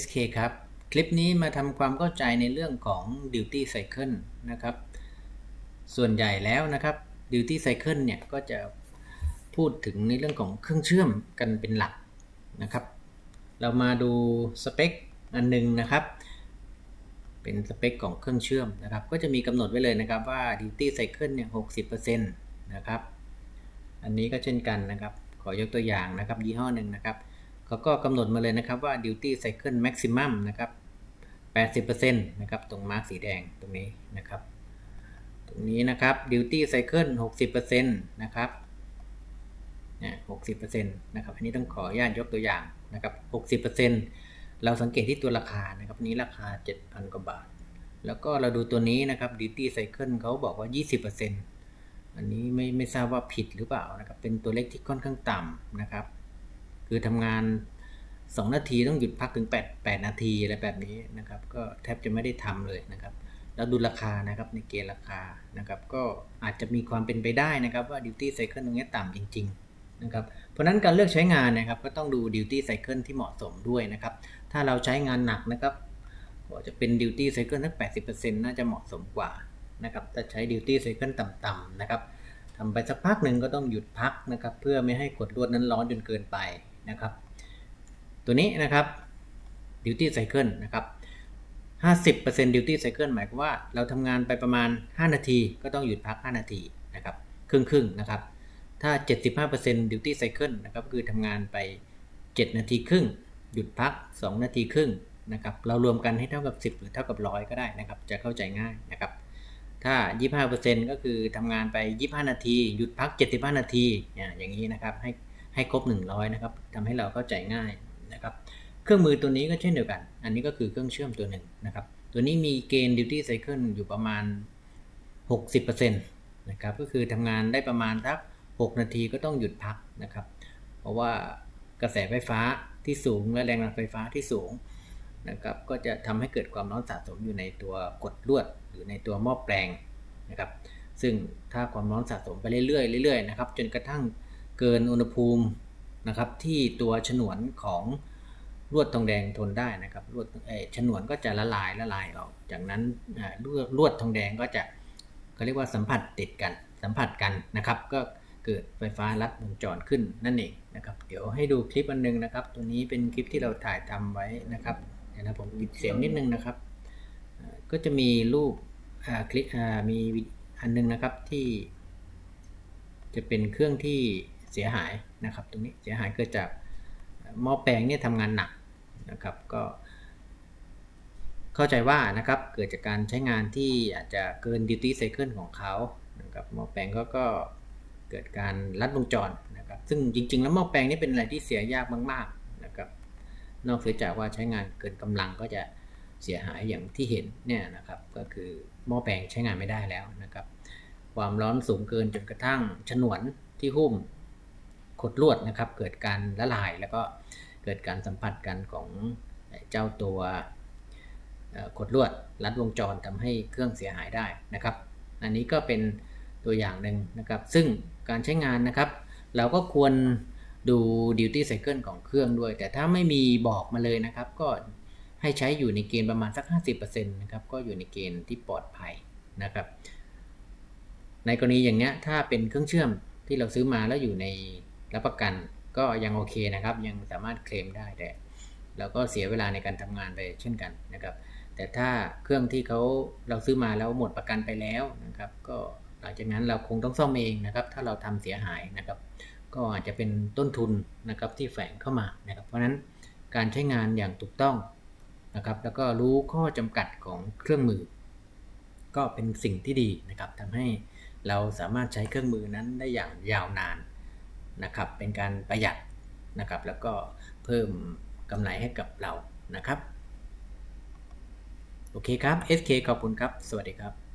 SK ครับ คลิปนี้มาทำความเข้าใจในเรื่องของ Duty Cycle นะครับ ส่วนใหญ่แล้วนะครับ Duty Cycle เนี่ยก็จะพูดถึงในเรื่องของเครื่องเชื่อมกันเป็นหลักนะครับ เรามาดูสเปคอันหนึงนะครับ เป็นสเปคของเครื่องเชื่อมนะครับ ก็จะมีกำหนดไว้เลยนะครับว่า Duty Cycle เนี่ย60%นะครับ อันนี้ก็เช่นกันนะครับ ขอยกตัวอย่างนะครับยี่ห้อหนึ่งนะครับ เขาก็กำหนดมาเลยนะครับว่า duty cycle maximum นะครับ 80%นะครับ ตรงมาร์กสีแดงตรงนี้นะครับ ตรงนี้นะครับ duty cycle 60%นะครับเนี่ย60%นะครับ อันนี้ต้องขออนุญาตยกตัวอย่างนะครับ 60%เราสังเกตที่ตัวราคานะครับ นี้ราคา 7,000 กว่าบาท แล้วก็เราดูตัวนี้นะครับ duty cycle เขาบอกว่า 20%อันนี้ไม่ไม่ทราบว่าผิดหรือเปล่านะครับ เป็นตัวเลขที่ค่อนข้างต่ำนะครับ คือทำงาน 2 นาทีต้องหยุดพักถึง 8 8 นาทีอะไรแบบนี้นะครับก็แทบจะไม่ได้ทำเลยนะครับ แล้วดูราคานะครับในเกณฑ์ราคานะครับก็อาจจะมีความเป็นไปได้นะครับว่า duty cycle ตรงนี้ต่ำจริงๆนะครับเพราะนั้นการเลือกใช้งานนะครับก็ต้องดู duty cycle ที่เหมาะสมด้วยนะครับถ้าเราใช้งานหนักนะครับก็จะเป็น duty cycle สัก80%น่าจะเหมาะสมกว่านะครับถ้าใช้ duty cycle ต่ำๆนะครับทำไปสักพักหนึ่งก็ต้องหยุดพักนะครับ เพื่อไม่ให้กดลวดนั้นร้อนจนเกินไป นะครับ ตัวนี้นะครับ duty cycle นะครับ50% duty cycle หมายความว่าเราทำงานไปประมาณ 5 นาทีก็ต้องหยุดพัก 5 นาทีนะครับครึ่งครึ่งนะครับ ถ้า 75% duty cycle นะครับคือทำงานไป 7 นาทีครึ่ง หยุดพัก 2 นาทีครึ่งนะครับเรารวมกันให้เท่ากับ 10 หรือเท่ากับ 100 ก็ได้นะครับ จะเข้าใจง่ายนะครับ ถ้า 25%ก็คือทำงานไป 25 นาที หยุดพัก 75 นาทีอย่างนี้นะครับให้ ให้ครบ 100 นะครับทำให้เราเข้าใจง่ายนะครับ เครื่องมือตัวนี้ก็เช่นเดียวกัน อันนี้ก็คือเครื่องเชื่อมตัวหนึ่งนะครับ ตัวนี้มีเกณฑ์ duty cycle อยู่ประมาณ 60%นะครับ ก็คือทำงานได้ประมาณสัก 6 นาทีก็ต้องหยุดพักนะครับ เพราะว่ากระแสไฟฟ้าที่สูงและแรงดันไฟฟ้าที่สูงนะครับ ก็จะทำให้เกิดความร้อนสะสมอยู่ในตัวกดลวด หรือในตัวหม้อแปลงนะครับ ซึ่งถ้าความร้อนสะสมไปเรื่อยๆเรื่อยๆนะครับ จนกระทั่ง เกินอุณหภูมินะครับที่ตัวฉนวนของลวดทองแดงทนได้นะครับลวดเอฉนวนก็จะละลายละลายออก จากนั้นลวดทองแดงก็จะเขาเรียกว่าสัมผัสติดกัน สัมผัสกันนะครับ ก็เกิดไฟฟ้าลัดวงจรขึ้นนั่นเองนะครับ เดี๋ยวให้ดูคลิปอันนึงนะครับ ตัวนี้เป็นคลิปที่เราถ่ายทำไว้นะครับเดี๋ยวนะผมปิดเสียงนิดนึงนะครับ ก็จะมีรูปคลิปมีอันนึงนะครับที่ จะเป็นเครื่องที่ เสียหายนะครับ ตรงนี้เสียหายเกิดจากหม้อแปลงเนี่ยทำงานหนักนะครับก็เข้าใจว่านะครับเกิดจากการใช้งานที่อาจจะเกิน duty cycle ของเขานะครับหม้อแปลงก็ก็เกิดการลัดวงจรนะครับซึ่งจริง ๆ แล้วหม้อแปลงนี่เป็นอะไรที่เสียยากมากๆนะครับนอกจากว่าใช้งานเกินกำลังก็จะเสียหายอย่างที่เห็นเนี่ยนะครับก็คือหม้อแปลงใช้งานไม่ได้แล้วนะครับความร้อนสูงเกินจนกระทั่งฉนวนที่หุ้ม ขดลวดนะครับ เกิดการละลายแล้วก็เกิดการสัมผัสกันของเจ้าตัวขดลวดรัดวงจรทำให้เครื่องเสียหายได้นะครับ อันนี้ก็เป็นตัวอย่างหนึ่งนะครับ ซึ่งการใช้งานนะครับ เราก็ควรดู duty cycle ของเครื่องด้วย แต่ถ้าไม่มีบอกมาเลยนะครับ ก็ให้ใช้อยู่ในเกณฑ์ประมาณสัก 50%นะครับ ก็อยู่ในเกณฑ์ที่ปลอดภัยนะครับ ในกรณีอย่างเนี้ยถ้าเป็นเครื่องเชื่อมที่เราซื้อมาแล้วอยู่ใน รับประกันก็ยังโอเคนะครับ ยังสามารถเคลมได้แต่เราก็เสียเวลาในการทำงานไปเช่นกันนะครับ แต่ถ้าเครื่องที่เขาเราซื้อมาแล้วหมดประกันไปแล้วนะครับ ก็หลังจากนั้นเราคงต้องซ่อมเองนะครับ ถ้าเราทำเสียหายนะครับ ก็อาจจะเป็นต้นทุนนะครับที่แฝงเข้ามานะครับ เพราะฉะนั้นการใช้งานอย่างถูกต้องนะครับ แล้วก็รู้ข้อจำกัดของเครื่องมือ ก็เป็นสิ่งที่ดีนะครับทำให้เราสามารถใช้เครื่องมือนั้นได้อย่างยาวนาน นะครับ เป็นการประหยัดนะครับ แล้วก็เพิ่มกำไรให้กับเรานะครับ โอเคครับ SK ขอบคุณครับ สวัสดีครับ